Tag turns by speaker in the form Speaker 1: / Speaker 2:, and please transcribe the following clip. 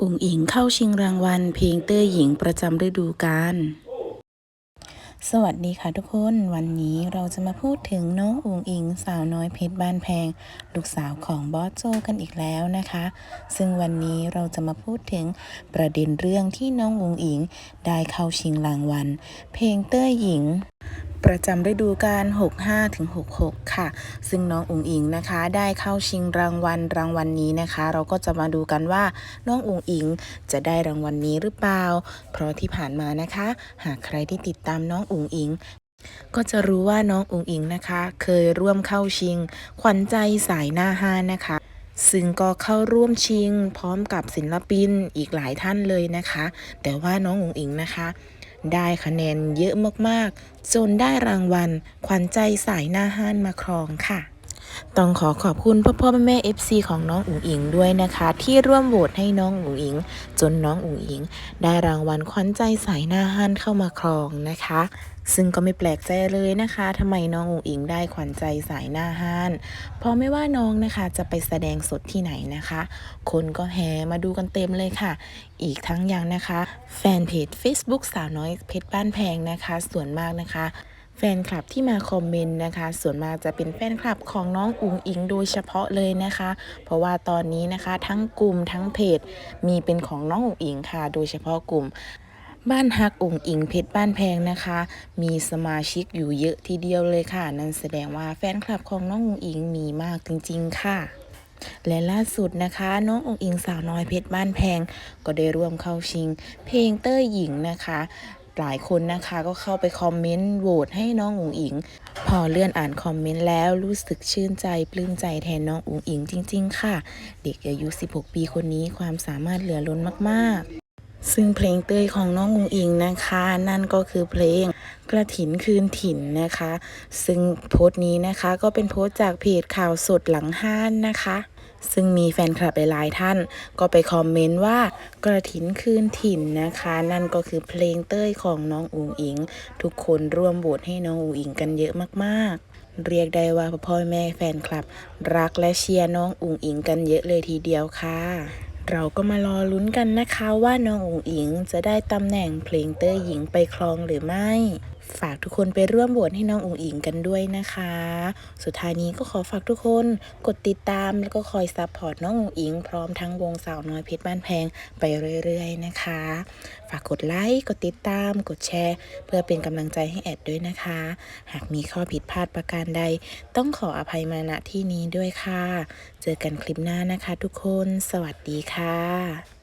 Speaker 1: อุงอิงเข้าชิงรางวัลเพลงเต้ยหญิงประจำฤดูกาล สวัสดีค่ะทุกคน วันนี้เราจะมาพูดถึงน้องอุงอิงสาวน้อยเพชรบ้านแพง ลูกสาวของบอสโจกันอีกแล้วนะคะ ซึ่งวันนี้เราจะมาพูดถึงประเด็นเรื่องที่น้องอุงอิงได้เข้าชิงรางวัลเพลงเต้ยหญิง ประจำฤดูกาล65-66 ค่ะ ซึ่งน้องอุ๋งอิงนะคะ ได้เข้าชิงรางวัลรางวัลนี้นะคะ เราก็จะมาดูกันว่าน้องอุ๋งอิงจะได้รางวัลนี้หรือเปล่า เพราะที่ผ่านมานะคะ หากใครที่ติดตามน้องอุ๋งอิงก็จะรู้ว่าน้องอุ๋งอิงนะคะ เคยร่วมเข้าชิง ขวัญใจสายหน้าห้านนะคะ ซึ่งก็เข้าร่วมชิง พร้อมกับศิลปินอีกหลายท่านเลยนะคะ แต่ว่าน้องอุ๋งอิงนะคะ ได้คะแนนเยอะมากๆ จนได้รางวัลขวัญใจสายหน้าห้านมาครองค่ะ ต้องขอขอบคุณพ่อพ่อแม่แม่ FC ของน้องอุ๋งอิงด้วยนะคะ ที่ร่วมโหวตให้น้องอุ๋งอิง จนน้องอุ๋งอิง ได้รางวัลขวัญใจสายหน้าห้านเข้ามาครองนะคะ ซึ่งก็ไม่แปลกใจเลยนะคะทำไมน้องอุ๋งอิงได้ขวัญใจสายหน้าห้านเพราะไม่ว่าน้องนะคะจะไปแสดงสดที่ไหนนะคะ คนก็แห่มาดูกันเต็มเลยค่ะ อีกทั้งยังนะคะ แฟนเพจ Facebook สาวน้อยเพชรบ้านแพงนะคะ ส่วนมากนะคะ แฟนคลับที่มาคอมเมนต์นะคะ ส่วนมากจะเป็นแฟนคลับของน้องอุ๋งอิงโดยเฉพาะเลยนะคะ เพราะว่าตอนนี้นะคะ ทั้งกลุ่มทั้งเพจ มีเป็นของน้องอุ๋งอิงค่ะ โดยเฉพาะกลุ่มบ้านฮักอุงอิงเพชรบ้านแพงนะคะ มีสมาชิกอยู่เยอะทีเดียวเลยค่ะ นั่นแสดงว่าแฟนคลับของน้องอุงอิงมีมากจริง ๆ ค่ะ และล่าสุดนะคะ น้องอุงอิงสาวน้อยเพชรบ้านแพง ก็ได้ร่วมเข้าชิง เพลงเต้ยหญิงนะคะ หลายคนนะคะก็เข้าไปคอมเมนต์โหวตให้น้องอุ๋งอิง พอเลื่อนอ่านคอมเมนต์แล้วรู้สึกชื่นใจปลื้มใจแทนน้องอุ๋งอิงจริง ๆ ค่ะ เด็กอายุ 16 ปีคนนี้ความสามารถเหลือล้นมากๆ ซึ่งเพลงเต้ยของน้องอุ๋งอิงนะคะ นั่นก็คือเพลงกระถินคืนถิ่นนะคะ ซึ่งโพสต์นี้นะคะก็เป็นโพสต์จากเพจข่าวสดหลังห้านนะคะ ซึ่งมีแฟนคลับหลายๆท่าน ก็ไปคอมเมนต์ว่ากระถินคืนถิ่นนะคะ นั่นก็คือเพลงเต้ยของน้องอุ๋งอิง ทุกคนร่วมโหวตให้น้องอุ๋งอิงกันเยอะมากๆเรียกได้ว่าพ่อแม่แฟนคลับ รักและเชียร์น้องอุ๋งอิงกันเยอะเลยทีเดียวค่ะ เราก็มารอลุ้นกันนะคะว่าน้องอุ๋งอิงจะได้ตำแหน่งเพลงเต้ยหญิงไปครองหรือไม่ ฝากทุกคนไปร่วมโหวตให้น้องอุ๋งอิงกันด้วยนะคะ สุดท้ายนี้ก็ขอฝากทุกคนกดติดตามแล้วก็คอยซัพพอร์ตน้องอุ๋งอิง พร้อมทั้งวงสาวน้อยเพชรบ้านแพงไปเรื่อยๆนะคะ ฝากกดไลค์ กดติดตาม กดแชร์ เพื่อเป็นกำลังใจให้แอดด้วยนะคะ หากมีข้อผิดพลาดประการใด ต้องขออภัยมาณที่นี้ด้วยค่ะ เจอกันคลิปหน้านะคะทุกคน สวัสดีค่ะ